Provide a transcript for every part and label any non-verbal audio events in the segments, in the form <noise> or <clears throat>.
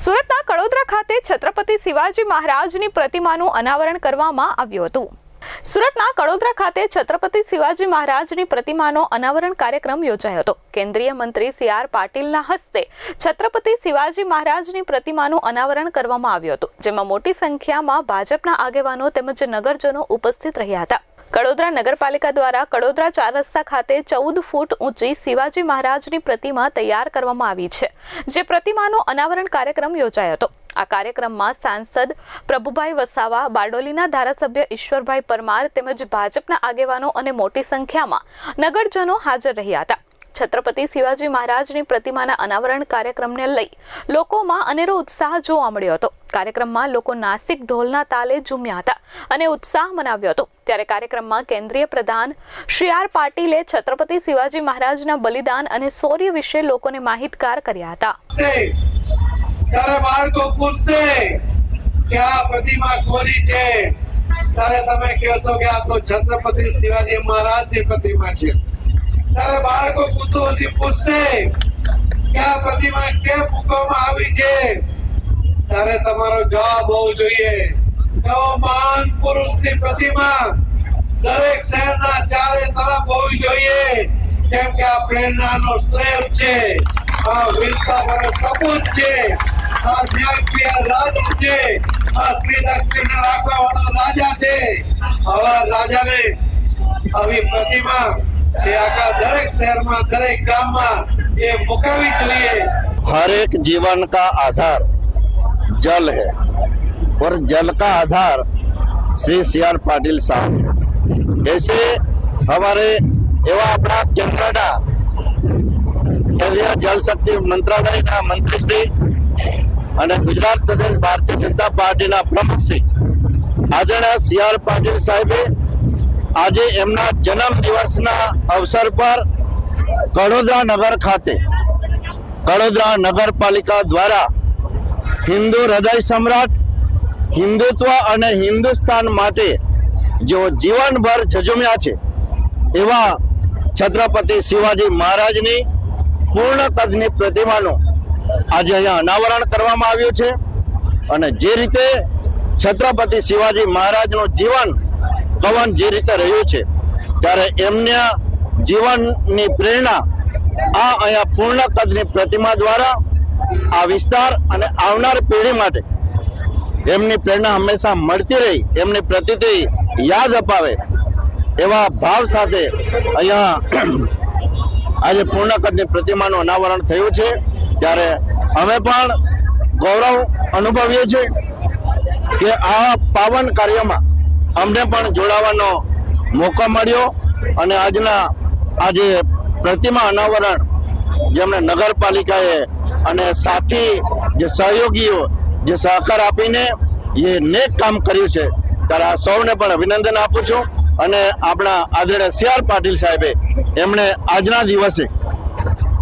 સુરતના કડોદરા ખાતે છત્રપતિ શિવાજી મહારાજની પ્રતિમાનું અનાવરણ કરવામાં આવ્યું હતું. સુરતના કડોદરા ખાતે છત્રપતિ શિવાજી મહારાજની પ્રતિમાનો અનાવરણ કાર્યક્રમ યોજાયો હતો. કેન્દ્રીય મંત્રી સી આર પાટીલના હસ્તે છત્રપતિ શિવાજી મહારાજની પ્રતિમાનું અનાવરણ કરવામાં આવ્યું હતું, જેમાં મોટી સંખ્યામાં ભાજપના આગેવાનો તેમજ નગરજનો ઉપસ્થિત રહ્યા હતા. કડોદરા નગરપાલિકા દ્વારા કડોદરા ચાર રસ્તા ખાતે ચૌદ ફૂટ ઊંચી શિવાજી મહારાજની પ્રતિમા તૈયાર કરવામાં આવી છે, જે પ્રતિમાનો અનાવરણ કાર્યક્રમ યોજાયો હતો. આ કાર્યક્રમમાં સાંસદ પ્રભુભાઈ વસાવા, બારડોલીના ધારાસભ્ય ઈશ્વરભાઈ પરમાર તેમજ ભાજપના આગેવાનો અને મોટી સંખ્યામાં નગરજનો હાજર રહ્યા હતા. છત્રપતિ શિવાજી મહારાજની પ્રતિમાના અનાવરણ કાર્યક્રમને લઈ લોકોમાં અનેરો ઉત્સાહ જોવા મળ્યો હતો. કાર્યક્રમમાં લોકો નાસિક ઢોલના તાલે ઝૂમ્યા હતા અને ઉત્સાહ મનાવ્યો હતો. ત્યારે કાર્યક્રમમાં કેન્દ્રીય પ્રધાન શ્રી આર પાટીલે છત્રપતિ શિવાજી મહારાજના બલિદાન અને શૌર્ય વિશે લોકોને માહિતગાર કર્યા હતા. ત્યારે તમે કહો છો કે આ તો છત્રપતિ શિવાજી મહારાજની પ્રતિમા છે. ત્યારે બાળકો કુતુહલથી પૂછશે. કે આ પ્રતિમા કેમ મૂકવામાં આવી છે? ત્યારે તમારો જવાબ હોવો જોઈએ. કયો મહાન પુરુષની પ્રતિમા દરેક શહેરના ચારે તરફ હોવી જોઈએ. કેમ કે આ પ્રેરણાનો સ્ત્રેવ છે. આ વીરતા પર સપૂત છે. આ ન્યાયપ્રિય રાજા છે. આ સ્ત્રી દક્ષિણ રાખવા વાળો રાજા છે. આવા રાજાને આવી પ્રતિમા એ આખા દરેક શહેરમાં દરેક ગામમાં એ મુકાવી જોઈએ हर एक जीवन का आधार जल है और जल का आधार श्री सी आर पाटिल साहब है ऐसे हमारे એવા આપણા કેન્દ્રના કેન્દ્રીય જલ શક્તિ મંત્રાલયના મંત્રી શ્રી અને ગુજરાત પ્રદેશ ભારતીય જનતા પાર્ટીના પ્રમુખ શ્રી આદરણીય સી આર પાટીલ સાહેબે આજે એમના જન્મ દિવસના અવસર પર કડોદરા નગર ખાતે કડોદરા નગરપાલિકા દ્વારા હિન્દુ હૃદય સમ્રાટ હિન્દુત્વ અને હિન્દુસ્તાન માટે જેઓ જીવનભર ઝઝુમ્યા છે, એવા છત્રપતિ શિવાજી મહારાજની પૂર્ણ કદની પ્રતિમાનું આજે અહીંયા અનાવરણ કરવામાં આવ્યું છે. અને જે રીતે છત્રપતિ શિવાજી મહારાજનું જીવન કવન જે રીતે રહ્યું છે, ત્યારે એમના જીવનની પ્રેરણા આ અહીંયા પૂર્ણ કદની પ્રતિમા દ્વારા આ વિસ્તાર અને આવનાર પેઢી માટે એમની પ્રેરણા હંમેશા મળતી રહી, એમની પ્રતિથી યાદ અપાવે એવા ભાવ સાથે અહીંયા <clears throat> આજે પૂર્ણ કદની પ્રતિમાનું અનાવરણ થયું છે. ત્યારે અમે પણ ગૌરવ અનુભવીએ છીએ કે આ પાવન કાર્યમાં અમને પણ જોડાવાનો મોકો મળ્યો અને આજના આજે પ્રતિમા અનાવરણ જેમણે નગરપાલિકાએ અને સાથી જે સહયોગીઓ જે સહકાર આપીને એ નેક કામ કર્યું છે, ત્યારે આ સૌને પણ અભિનંદન આપું છું અને આપણા આદરણીય સી આર પાટીલ સાહેબે એમણે આજના દિવસે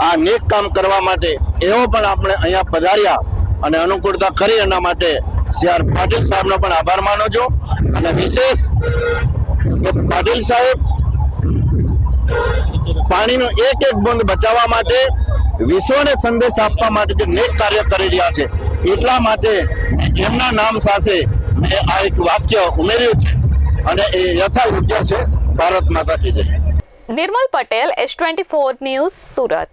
આ નેક કામ કરવા માટે એવો પણ આપણે અહીંયા પધાર્યા અને અનુકૂળતા કરી એના માટે સી આર પાટીલ સાહેબનો પણ આભાર માનું છું. અને વિશેષ પાટીલ સાહેબ પાણીનો એક એક બુંદ બચાવવા માટે, વિશ્વને સંદેશ આપવા માટે જે નેક કાર્ય કરી રહ્યા છે, એટલા માટે એમના નામ સાથે મેં આ એક વાક્ય ઉમેર્યું છે અને એ યથાયોગ્ય છે. ભારત માતા કી જય. Nirmal Patel S twenty four news Surat.